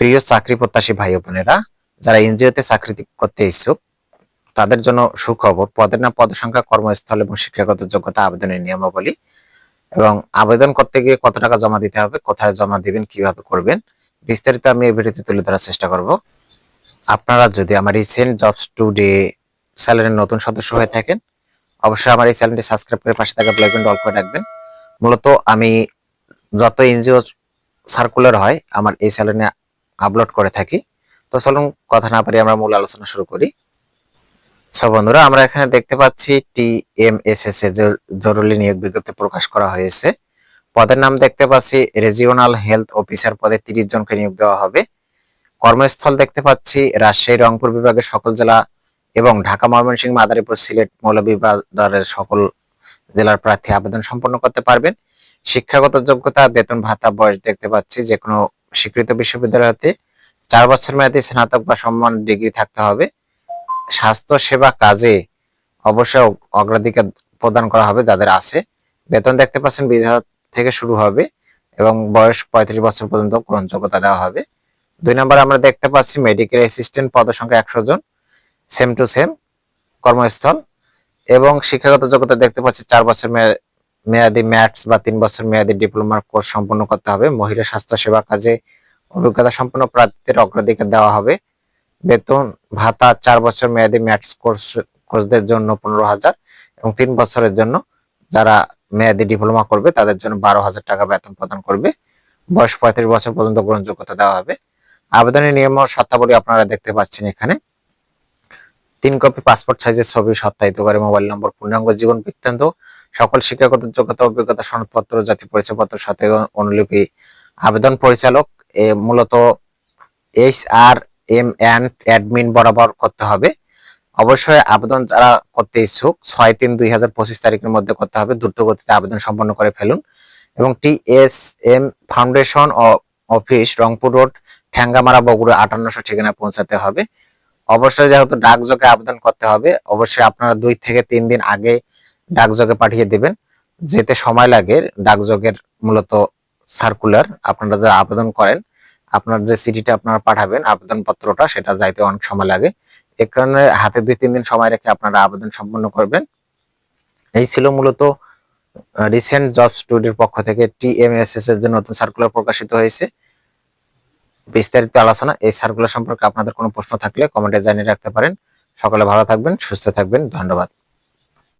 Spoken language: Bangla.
প্রিয় চাকরি প্রত্যাশী ভাই বোনেরা, যারা এনজিওতে চাকরি করতে ইচ্ছুক, তাদের জন্য সুখবর, পদের নাম পদ সংখ্যা, কর্মস্থল এবং শিক্ষাগত যোগ্যতা আবেদনের নিয়মাবলী এবং আবেদন করতে গিয়ে কত টাকা জমা দিতে হবে, কোথায় জমা দিবেন, কীভাবে করবেন, বিস্তারিত আমি এই ভিডিওতে তুলে ধরার চেষ্টা করব। আপনারা যদি আমার রিসেন্ট জবস টুডে চ্যানেলের নতুন সদস্য হয়ে থাকেন, অবশ্যই আমার এই চ্যানেলটি সাবস্ক্রাইব করে পাশে থাকা বেল আইকনটি অল করে রাখবেন। মূলত আমি যত এনজিও সার্কুলার হয়, আমার এই চ্যানেলে আপলোড করে থাকি। তো চলুন কথা না পারি আমরা মূল আলোচনা শুরু করি। সো বন্ধুরা, আমরা এখানে দেখতে পাচ্ছি টি এম এস এস জরুরি নিয়োগ বিজ্ঞপ্তি প্রকাশ করা হয়েছে। পদের নাম দেখতে পাচ্ছি রিজিওনাল হেলথ অফিসার পদে তিরিশ জনকে নিয়োগ দেওয়া হবে। কর্মস্থল দেখতে পাচ্ছি রাজশাহী, রংপুর বিভাগের সকল জেলা এবং ঢাকা, ময়মনসিংহ, মাদারীপুর, সিলেট মৌলভীবাজারের সকল জেলার প্রার্থী আবেদন সম্পন্ন করতে পারবেন। শিক্ষাগত যোগ্যতা, বেতন ভাতা, বয়স দেখতে পাচ্ছি যে কোনো স্বীকৃত বিশ্ববিদ্যালয় হতে চার বছর মেয়াদী স্নাতক বা সম্মান ডিগ্রি থাকতে হবে। স্বাস্থ্য সেবা কাজে অবশ্যই অগ্রাধিকার প্রদান করা হবে যাদের আছে। বেতন দেখতে পাচ্ছেন বিশ থেকে শুরু হবে এবং বয়স পঁয়ত্রিশ বছর পর্যন্ত গ্রহণযোগ্যতা দেওয়া হবে। দুই নম্বর আমরা দেখতে পাচ্ছি মেডিকেল অ্যাসিস্ট্যান্ট পদ সংখ্যা একশো জন সেম টু সেম কর্মস্থল এবং শিক্ষাগত যোগ্যতা দেখতে পাচ্ছি চার বছর মেয়াদি ম্যাথস বা তিন বছর মেয়াদি ডিপ্লোমার কোর্স সম্পন্ন করতে হবে। মহিলা স্বাস্থ্য সেবা কাজে অভিজ্ঞতা সম্পন্ন প্রার্থীদের অগ্রাধিকার দেওয়া হবে। বেতন, ভাতা, চার বছর মেয়াদি ম্যাথস কোর্স, কোর্সদের জন্য পনেরো হাজার এবং তিন বছরের জন্য যারা মেয়াদি ডিপ্লোমা করবে তাদের জন্য বারো হাজার টাকা বেতন প্রদান করবে। বয়স পঁয়ত্রিশ বছর পর্যন্ত গ্রহণযোগ্যতা দেওয়া হবে। আবেদনের নিয়ম ও শর্তাবলী আপনারা দেখতে পাচ্ছেন এখানে। তিন কপি পাসপোর্ট সাইজের ছবি সত্যায়িত করে মোবাইল নম্বর পূর্ণাঙ্গ জীবন বৃত্তান্ত, সকল শিক্ষাগত যোগ্যতা, অভিজ্ঞতা, সনদপত্র জাতীয় পরিচয়পত্র, সাথে অনুলিপি, আবেদন পরিচালক মূলত H R M and admin বরাবর করতে হবে। অবশ্যই আবেদন যারা করতে ইচ্ছুক, ছয় তিন দুই হাজার পঁচিশ তারিখের মধ্যে করতে হবে। দ্রুত গতিতে আবেদন সম্পন্ন করে ফেলুন। এবং T S M foundation office Rangpur road Thengamara Bogura, আটান্নশো ঠিকানা পৌঁছাতে হবে। অবশ্যই যেহেতু ডাকযোগে আবেদন করতে হবে, অবশ্যই আপনারা দুই থেকে তিন দিন আগে ডাকযোগে পাঠিয়ে দেবেন। যেতে সময় লাগে, ডাকযোগের মূলত সার্কুলার আপনারা যে আবেদন করেন, আপনার যে সিটিটা আপনারা পাঠাবেন আবেদন পত্রটা সেটা যাইতে অনেক সময় লাগে। এ কারণে হাতে দুই তিন দিন সময় রেখে আপনারা আবেদন সম্পন্ন করবেন। এই ছিল মূলত রিসেন্ট জব স্টুডিওর পক্ষ থেকে টিএমএসএস এর জন্য নতুন সার্কুলার প্রকাশিত হয়েছে। বিস্তারিত আলোচনা এই সার্কুলার সম্পর্কে আপনাদের কোনো প্রশ্ন থাকলে কমেন্টে জানিয়ে রাখতে পারেন। সকলে ভালো থাকবেন, সুস্থ থাকবেন, ধন্যবাদ।